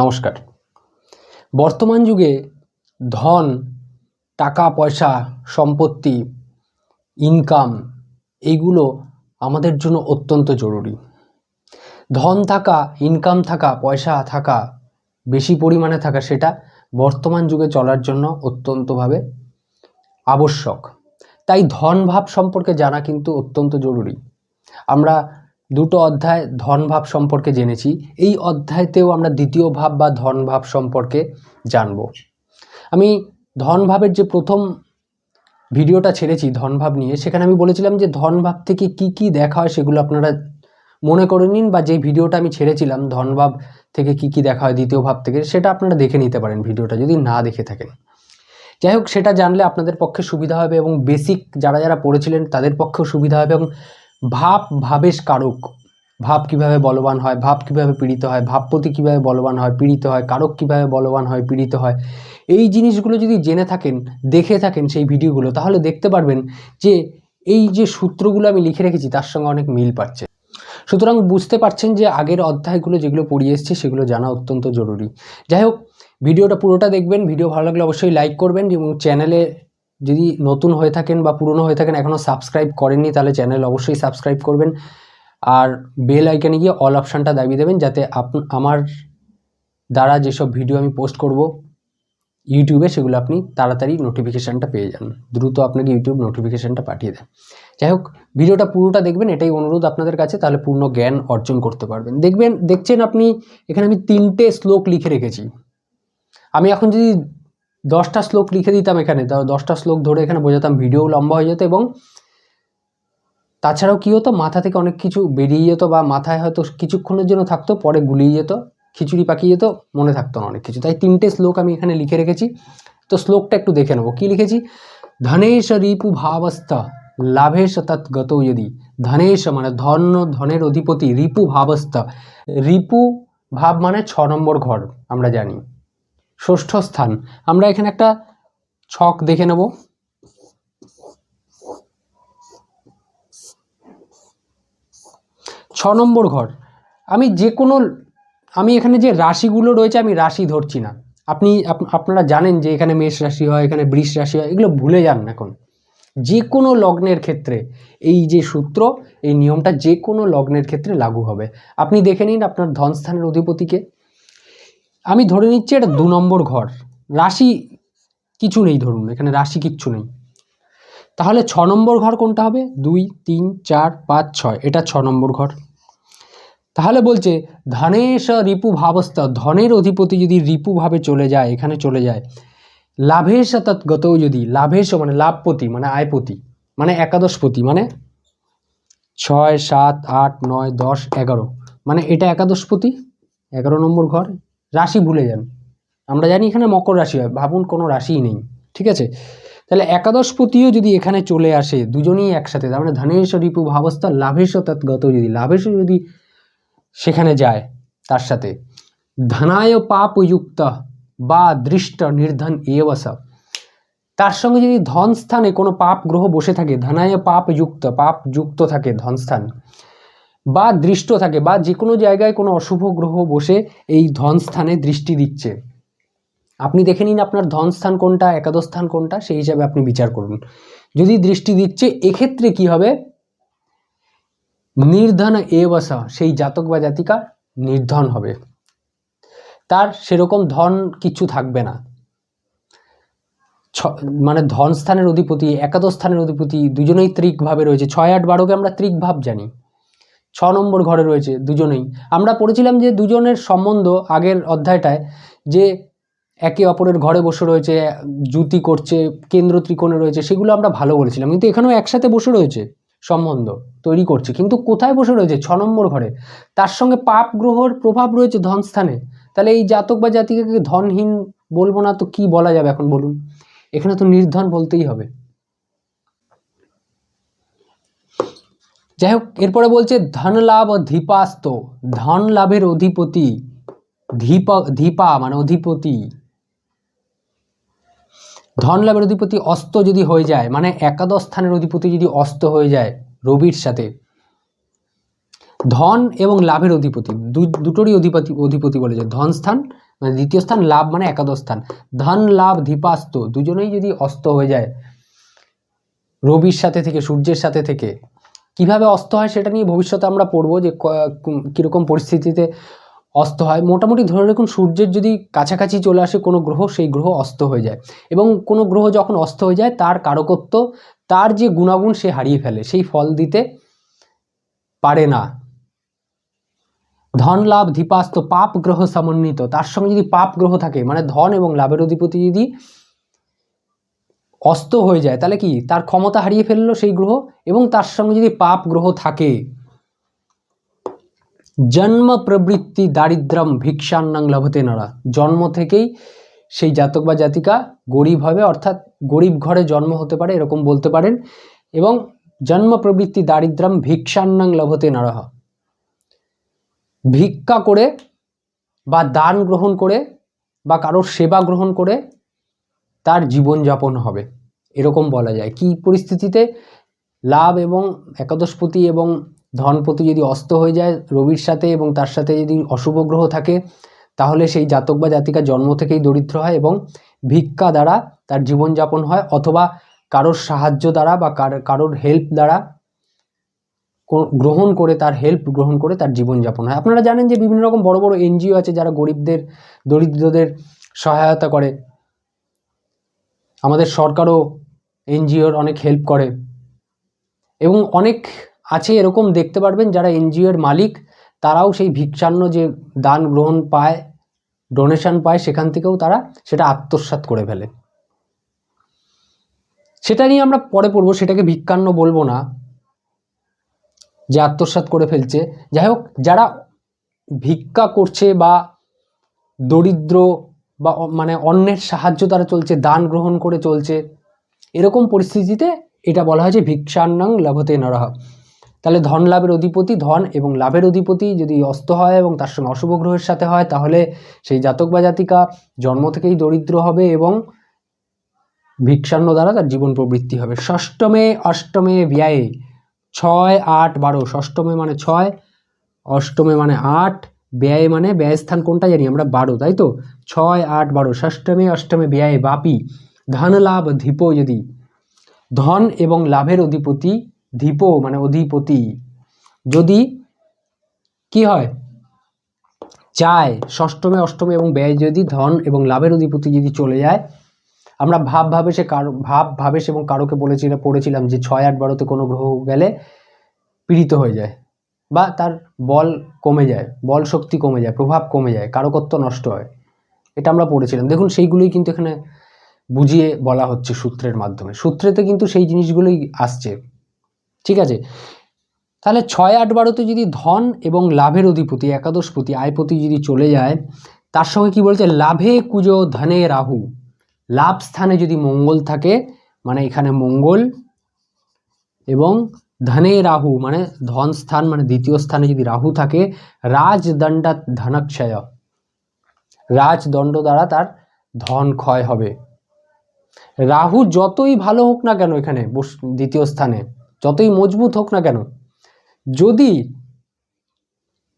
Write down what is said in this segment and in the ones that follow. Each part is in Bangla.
নমস্কার। বর্তমান যুগে ধন, টাকা, পয়সা, সম্পত্তি ইনকাম এইগুলো আমাদের জন্য অত্যন্ত জরুরি। ধন থাকা ইনকাম থাকা, পয়সা থাকা, বেশি পরিমাণে থাকা সেটা বর্তমান যুগে চলার জন্য অত্যন্তভাবে আবশ্যক। তাই ধন ভাব সম্পর্কে জানা কিন্তু অত্যন্ত জরুরি। আমরা দুটো অধ্যায় ধন ভাব সম্পর্কে জেনেছি। এই অধ্যায়তেও আমরা দ্বিতীয় ভাব বা ধন ভাব সম্পর্কে জানব। আমি ধন ভাবের যে প্রথম ভিডিওটা ছেড়েছি ধন ভাব নিয়ে, সেখানে আমি বলেছিলাম যে ধন ভাব থেকে কি কি দেখা হয় সেগুলো আপনারা মনে করে নিন বা যে ভিডিওটা আমি ছেড়েছিলাম ধন ভাব থেকে কি কি দেখা হয়, দ্বিতীয় ভাব থেকে, সেটা আপনারা দেখে নিতে পারেন ভিডিওটা যদি না দেখে থাকেন। যাই হোক, সেটা জানলে আপনাদের পক্ষে সুবিধা হবে এবং বেসিক যারা যারা পড়েছিলেন তাদের পক্ষেও সুবিধা হবে এবং ভাব ভাবেশ কারক। ভাব কীভাবে বলবান হয়, ভাব কীভাবে পীড়িত হয় ভাবপতি কীভাবে বলবান হয়, পীড়িত হয়, কারক কীভাবে বলবান হয়, পীড়িত হয়। এই জিনিসগুলো যদি জেনে থাকেন, দেখে থাকেন সেই ভিডিওগুলো, তাহলে দেখতে পারবেন যে এই যে সূত্রগুলো আমি লিখে রেখেছি, তার সঙ্গে অনেক মিল পাচ্ছে। সুতরাং বুঝতে পারছেন যে আগের অধ্যায়গুলো যেগুলো পড়িয়ে এসেছি, সেগুলো জানা অত্যন্ত জরুরি। যাই হোক, ভিডিওটা পুরোটা দেখবেন, ভিডিও ভালো লাগলে অবশ্যই লাইক করবেন এবং চ্যানেলে যদি নতুন হয়ে থাকেন বা পুরনো হয়ে থাকেন এখনও সাবস্ক্রাইব করেননি, তাহলে চ্যানেল অবশ্যই সাবস্ক্রাইব করবেন। আর বেল আইকনে গিয়ে অল অপশানটা দাবিয়ে দেবেন, যাতে আপ আমার দ্বারা যেসব ভিডিও আমি পোস্ট করব ইউটিউবে সেগুলো আপনি তাড়াতাড়ি নোটিফিকেশানটা পেয়ে যান। দ্রুত আপনাকে ইউটিউব নোটিফিকেশানটা পাঠিয়ে দেন যাই হোক, ভিডিওটা পুরোটা দেখবেন, এটাই অনুরোধ আপনাদের কাছে, তাহলে পূর্ণ জ্ঞান অর্জন করতে পারবেন। দেখবেন, দেখছেন আপনি, এখানে আমি তিনটে শ্লোক লিখে রেখেছি। আমি এখন যদি দশটা শ্লোক লিখে দিতাম এখানে। দশটা শ্লোক ধরে এখানে বোঝাতাম, ভিডিও লম্বা হয়ে যেত এবং তাছাড়াও কী হতো, মাথা থেকে অনেক কিছু বেরিয়ে যেত বা মাথায় হয়তো কিছুক্ষণের জন্য থাকতো, পরে গুলিয়ে যেত, খিচুড়ি পাকিয়ে যেত, মনে থাকতো না অনেক কিছু। তাই তিনটে শ্লোক আমি এখানে লিখে রেখেছি। তো শ্লোকটা একটু দেখে নেব। কী লিখেছি? ধনেশ রিপু ভাবস্থা, লাভেশ তৎগত যদি। ধনেশ মানে ধন, ধনের অধিপতি, রিপু ভাবস্থা। রিপু ভাব মানে ছ নম্বর ঘর, আমরা জানি। ষষ্ঠ স্থান। আমরা এখানে একটা ছক দেখে নেব। ছ নম্বর ঘর। আমি যে কোনো, আমি এখানে যে রাশিগুলো রয়েছে, আমি রাশি ধরছি না। আপনি, আপ- আপনারা জানেন যে এখানে মেষ রাশি হয়, এখানে বৃষ রাশি হয়, এগুলো ভুলে যান এখন। যে কোনো লগ্নের ক্ষেত্রে এই যে সূত্র, এই নিয়মটা যে কোনো লগ্নের ক্ষেত্রে লাগু হবে। আপনি দেখে নিন আপনার ধনস্থানের অধিপতিকে। আমি ধরে নিচ্ছি এটা দু নম্বর ঘর। রাশি কিছু নেই ধরুন, এখানে রাশি কিচ্ছু নেই। তাহলে ছ নম্বর ঘর কোনটা হবে? দুই, তিন, চার, পাঁচ, ছয়, এটা ছ নম্বর ঘর। তাহলে বলছে, ধনেশ রিপু ভাবস্থ, ধনের অধিপতি যদি রিপু ভাবে চলে যায়, এখানে চলে যায়। লাভেশ তৎগত যদি, লাভেশ মানে লাভপতি মানে আয়পতি মানে একাদশপতি মানে ছয়, সাত, আট, নয়, দশ, এগারো মানে এটা একাদশপতি, এগারো নম্বর ঘর। রাশি ভুলে যান। আমরা জানি এখানে মকর রাশি হয়, ভাবুন কোনো রাশিই নেই, ঠিক আছে? তাহলে একাদশপতিও যদি এখানে চলে আসে, দুজনেই একসাথে, তার মানে ধনেশ রিপু ভাবস্থা লাভেশ তৎগত যদি, লাভেশ যদি সেখানে যায় তার সাথে। ধনায় পাপযুক্ত বা দৃষ্ট নির্ধন এবস। তার সঙ্গে যদি ধনস্থানে কোনো পাপ গ্রহ বসে থাকে, ধনায় পাপযুক্ত পাপ যুক্ত থাকে ধন স্থান বা দৃষ্ট থাকে বা যে কোনো জায়গায় কোনো অশুভ গ্রহ বসে এই ধন স্থানে দৃষ্টি দিচ্ছে। আপনি দেখে নিন আপনার ধন স্থান কোনটা, একাদশ স্থান কোনটা, সেই হিসাবে আপনি বিচার করুন। যদি দৃষ্টি দিচ্ছে, এক্ষেত্রে কি হবে? নির্ধন এ বসা সেই জাতক বা জাতিকা নির্ধন হবে। তার সেরকম ধন কিছু থাকবে না। মানে ধন স্থানের অধিপতি, একাদশ স্থানের অধিপতি, দুজনেই ত্রিক ভাবে রয়েছে। ছয় আট বারোকে আমরা ত্রিক ভাব জানি। ছ নম্বর ঘরে রয়েছে দুজনেই। আমরা পড়েছিলাম যে দুজনের সম্বন্ধ আগের অধ্যায়টায় যে একে অপরের ঘরে বসে রয়েছে জুতি করছে, কেন্দ্র ত্রিকোণে রয়েছে, সেগুলো আমরা ভালো বলেছিলাম। কিন্তু এখানেও একসাথে বসে রয়েছে সম্বন্ধ, তৈরি করছে। কিন্তু কোথায় বসে রয়েছে ছ নম্বর ঘরে? তার সঙ্গে পাপ গ্রহর প্রভাব রয়েছে ধনস্থানে। তাহলে এই জাতক বা জাতিকাকে ধনহীন বলব না তো কি বলা যাবে এখন বলুন? এখানে তো নির্ধন বলতেই হবে। যাই হোক এরপরে বলছে ধন লাভ ধীপাস্ত ধন লাভের অধিপতি, ধীপা ধীপা মানে অধিপতি। ধন লাভের অধিপতি অস্ত যদি হয়ে যায় মানে একাদশ স্থানের অধিপতি যদি অস্ত হয়ে যায় রবির সাথে, ধন এবং লাভের অধিপতি দুটোরই অধিপতি অধিপতি বলেছে। ধন স্থান মানে দ্বিতীয় স্থান, লাভ মানে একাদশ স্থান। ধন, লাভ, ধীপাস্ত, দুজনেই যদি অস্ত হয়ে যায় রবির সাথে থেকে, সূর্যের সাথে থেকে কীভাবে অস্ত হয় সেটা নিয়ে ভবিষ্যতে আমরা পড়ব যে ক- কুম- পরিস্থিতিতে অস্ত হয়। মোটামুটি ধরে রাখুন, সূর্যের যদি কাছাকাছি চলে আসে কোনো গ্রহ, সেই গ্রহ অস্ত হয়ে যায়। এবং কোনো গ্রহ যখন অস্ত হয়ে যায়, তার কারকত্ব, তার যে গুণাগুণ সে হারিয়ে ফেলে, সেই ফল দিতে পারে না। ধন, লাভ, ধীপাস্ত, পাপ, গ্রহ সমন্বিত। তার সঙ্গে যদি পাপ, গ্রহ থাকে মানে ধন এবং লাভের অধিপতি যদি অস্ত হয়ে যায়। তাহলে কি? তার ক্ষমতা হারিয়ে ফেলল সেই গ্রহ এবং তার সঙ্গে যদি পাপ গ্রহ থাকে, জন্ম প্রবৃত্তি দারিদ্রম ভিক্ষান্নাং লভতে নারা। জন্ম থেকেই সেই জাতক বা জাতিকা গরিব হবে, অর্থাৎ গরিব ঘরে জন্ম হতে পারে এরকম বলতে পারেন, এবং জন্ম প্রবৃত্তি দারিদ্রম ভিক্ষান্নাং লভতে নারাহ ভিক্ষা করে বা দান গ্রহণ করে বা কারোর সেবা গ্রহণ করে তার জীবনযাপন হবে। এরকম বলা যায়। কি পরিস্থিতিতে লাভ এবং একাদশপতি এবং ধনপতি যদি অস্ত হয়ে যায় রবির সাথে এবং তার সাথে যদি অশুভ গ্রহ থাকে, তাহলে সেই জাতক বা জাতিকা জন্ম থেকেই দরিদ্র হয় এবং ভিক্ষা দ্বারা তার জীবনযাপন হয় অথবা কারোর সাহায্য দ্বারা বা কার- কারোর হেল্প দ্বারা গ্রহণ করে তার হেল্প গ্রহণ করে তার জীবনযাপন হয়। আপনারা জানেন যে বিভিন্ন রকম বড় বড় এনজিও আছে যারা গরিবদের, দরিদ্রদের সহায়তা করে। আমাদের সরকারও এনজিওর অনেক হেল্প করে। এবং অনেক আছে এরকম দেখতে পারবেন যারা এনজিওর মালিক, তারাও সেই ভিক্ষান্ন যে দান গ্রহণ পায় ডোনেশন পায়, সেখান থেকেও তারা সেটা আত্মসাৎ করে ফেলে। সেটা নিয়ে আমরা পরে পড়ব, সেটাকে ভিক্ষান্ন বলব না। যে আত্মসাৎ করে ফেলছে। যাই হোক, যারা ভিক্ষা করছে বা দরিদ্র বা মানে অন্যের সাহায্য তারা চলছে, দান গ্রহণ করে চলছে, এরকম পরিস্থিতিতে এটা বলা হয় যে ভিক্ষান্নাং লাভতে নরহ। তাহলে ধন লাভের অধিপতি, ধন এবং লাভের অধিপতি যদি অস্ত হয় এবং তার সঙ্গে অশুভ গ্রহের সাথে হয়, তাহলে সেই জাতক বা জাতিকা জন্ম থেকেই দরিদ্র হবে এবং ভিক্ষান্ন দ্বারা তার জীবন প্রবৃত্তি হবে। ষষ্ঠমে, অষ্টমে ব্যয়ে ছয় আট বারো, ষষ্ঠমে মানে ছয়, অষ্টমে মানে আট ব্যয় মানে ব্যয় স্থান কোনটা জানি, আমরা বারো, তাই তো? ছয়, আট, বারো, ষষ্ঠমে, অষ্টমে ব্যয় বাপি। ধন, লাভ, ধীপ যদি। ধন এবং লাভের অধিপতি, ধীপ মানে অধিপতি। যদি কি হয়? চায়। ষষ্ঠমে, অষ্টমে এবং ব্যয় যদি ধন এবং লাভের অধিপতি যদি চলে যায়, আমরা ভাব ভাবে সে কারও, ভাব ভাবেশ এবং কারোকে বলেছিলাম পড়েছিলাম যে ছয়, আট, বারোতে কোনো গ্রহ গেলে পীড়িত হয়ে যায়। বা তার বল কমে যায়, বল শক্তি কমে যায়, প্রভাব কমে যায়, কারকত্ব নষ্ট হয়। এটা আমরা পড়েছিলাম। দেখুন, সেইগুলোই কিন্তু এখানে বুঝিয়ে বলা হচ্ছে সূত্রের মাধ্যমে। সূত্রেতে কিন্তু সেই জিনিসগুলোই আসছে। ঠিক আছে? তাহলে ছয় আট বারোতে যদি ধন এবং লাভের অধিপতি একাদশপতি আয়পতি যদি চলে যায়, তার সঙ্গে কি বলছে? লাভে কুজো, ধনে রাহু। লাভ স্থানে যদি মঙ্গল থাকে মানে এখানে মঙ্গল এবং ধনে রাহু মানে ধন স্থান মানে দ্বিতীয় স্থানে যদি রাহু থাকে রাজদণ্ডাত ধনক্ষয় রাজদণ্ড দ্বারা তার ধন ক্ষয় হবে। রাহু যতই ভালো হোক না কেন এখানে দ্বিতীয় স্থানে, যতই মজবুত হোক না কেন, যদি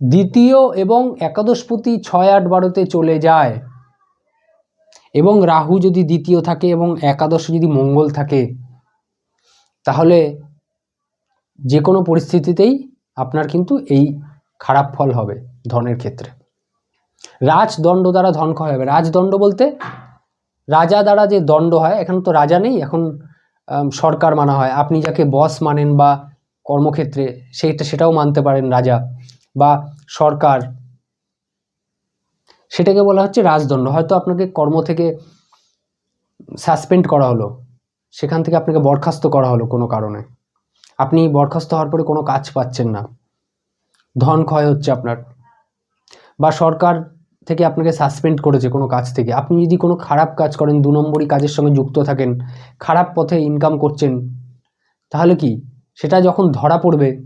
দ্বিতীয় এবং একাদশপতি ছয় আট বারোতে চলে যায়, এবং রাহু যদি দ্বিতীয় থাকে এবং একাদশ যদি মঙ্গল থাকে, তাহলে যে কোনো পরিস্থিতিতেই আপনার কিন্তু এই খারাপ ফল হবে ধনের ক্ষেত্রে। রাজদণ্ড দ্বারা ধন ক্ষয় হবে। রাজদণ্ড বলতে রাজা দ্বারা যে দণ্ড হয়, এখন তো রাজা নেই, এখন সরকার মানা হয়। আপনি যাকে বস মানেন বা কর্মক্ষেত্রে সেইটা সেটাও মানতে পারেন রাজা বা সরকার। সেটাকে বলা হচ্ছে রাজদণ্ড। হয়তো আপনাকে কর্ম থেকে সাসপেন্ড করা হলো। সেখান থেকে আপনাকে বরখাস্ত করা হলো কোনো কারণে। আপনি বরখাস্ত হওয়ার পরে কোনো কাজ পাচ্ছেন না। ধন ক্ষয় হচ্ছে আপনার। বা সরকার থেকে আপনাকে সাসপেন্ড করেছে কোনো কাজ থেকে। আপনি যদি কোনো খারাপ কাজ করেন, দু নম্বরই কাজের সঙ্গে যুক্ত থাকেন, খারাপ পথে ইনকাম করছেন, তাহলে কি? সেটা যখন ধরা পড়বে,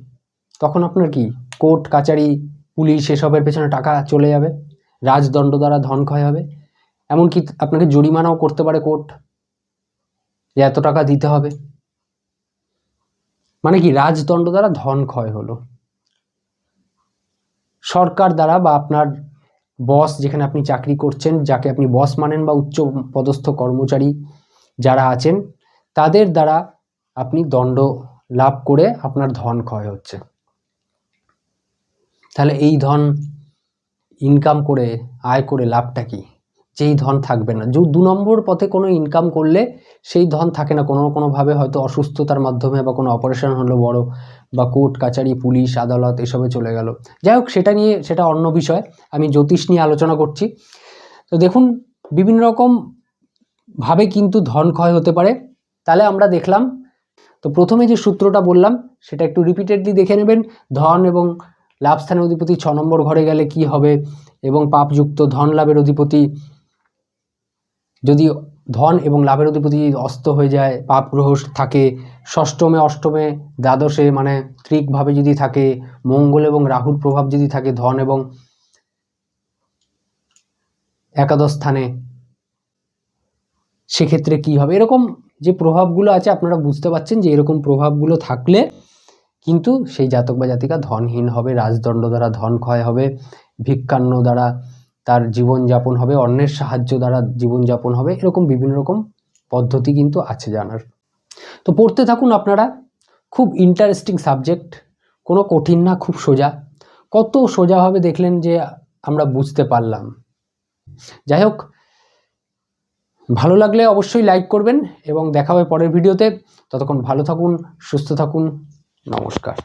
তখন আপনার কি? কোর্ট, কাচারি, পুলিশ এসবের পেছনে টাকা চলে যাবে, রাজদণ্ড দ্বারা ধন ক্ষয় হবে। এমনকি আপনাকে জরিমানাও করতে পারে কোর্ট। যে এত টাকা দিতে হবে। মানে কি, রাজদণ্ড দ্বারা ধন ক্ষয় হলো। সরকার দ্বারা বা আপনার বস যেখানে আপনি চাকরি করছেন, যাকে আপনি বস মানেন বা উচ্চ পদস্থ কর্মচারী যারা আছেন, তাদের দ্বারা আপনি দণ্ড লাভ করে আপনার ধন ক্ষয় হচ্ছে। তাহলে এই ধন ইনকাম করে, আয় করে লাভটা কি? যেই ধন থাকবে না। যে দু নম্বর পথে কোনো ইনকাম করলে সেই ধন থাকে না। কোনো কোনোভাবে হয়তো অসুস্থতার মাধ্যমে বা কোনো অপারেশন হলো বড় বা কোর্ট কাচারি, পুলিশ, আদালত এসবে চলে গেল। যাই হোক, সেটা নিয়ে সেটা অন্য বিষয়। আমি জ্যোতিষ নিয়ে আলোচনা করছি। তো দেখুন, বিভিন্ন রকম ভাবে কিন্তু ধন ক্ষয় হতে পারে। তাহলে আমরা দেখলাম, তো প্রথমে যে সূত্রটা বললাম, সেটা একটু রিপিটেডলি দেখে নেবেন। ধন এবং লাভ স্থানের অধিপতি ছ নম্বর ঘরে গেলে কি হবে এবং পাপযুক্ত ধন লাভের অধিপতি যদি ধন এবং লাভের অধিপতি অস্ত হয়ে যায়, পাপ গ্রহ থাকে, ষষ্ঠমে, অষ্টমে, দ্বাদশে মানে ত্রিকভাবে যদি থাকে, মঙ্গল এবং রাহুর প্রভাব যদি থাকে, ধন এবং একাদশ স্থানে, সেক্ষেত্রে কি হবে? এরকম যে প্রভাবগুলো আছে, আপনারা বুঝতে পারছেন যে এরকম প্রভাবগুলো থাকলে কিন্তু সেই জাতক বা জাতিকা ধনহীন হবে, রাজদণ্ড দ্বারা ধন ক্ষয় হবে, ভিক্ষান্ন দ্বারা তার জীবনযাপন হবে, অন্যের সাহায্য দ্বারা জীবনযাপন হবে, এরকম বিভিন্ন রকম পদ্ধতি কিন্তু আছে জানার। তো পড়তে থাকুন আপনারা, খুব ইন্টারেস্টিং সাবজেক্ট কোনো কঠিন না, খুব সোজা। কত সোজাভাবে দেখলেন যে আমরা বুঝতে পারলাম। যাই হোক, ভালো লাগলে অবশ্যই লাইক করবেন এবং দেখা হবে পরের ভিডিওতে ততক্ষণ ভালো থাকুন, সুস্থ থাকুন, নমস্কার।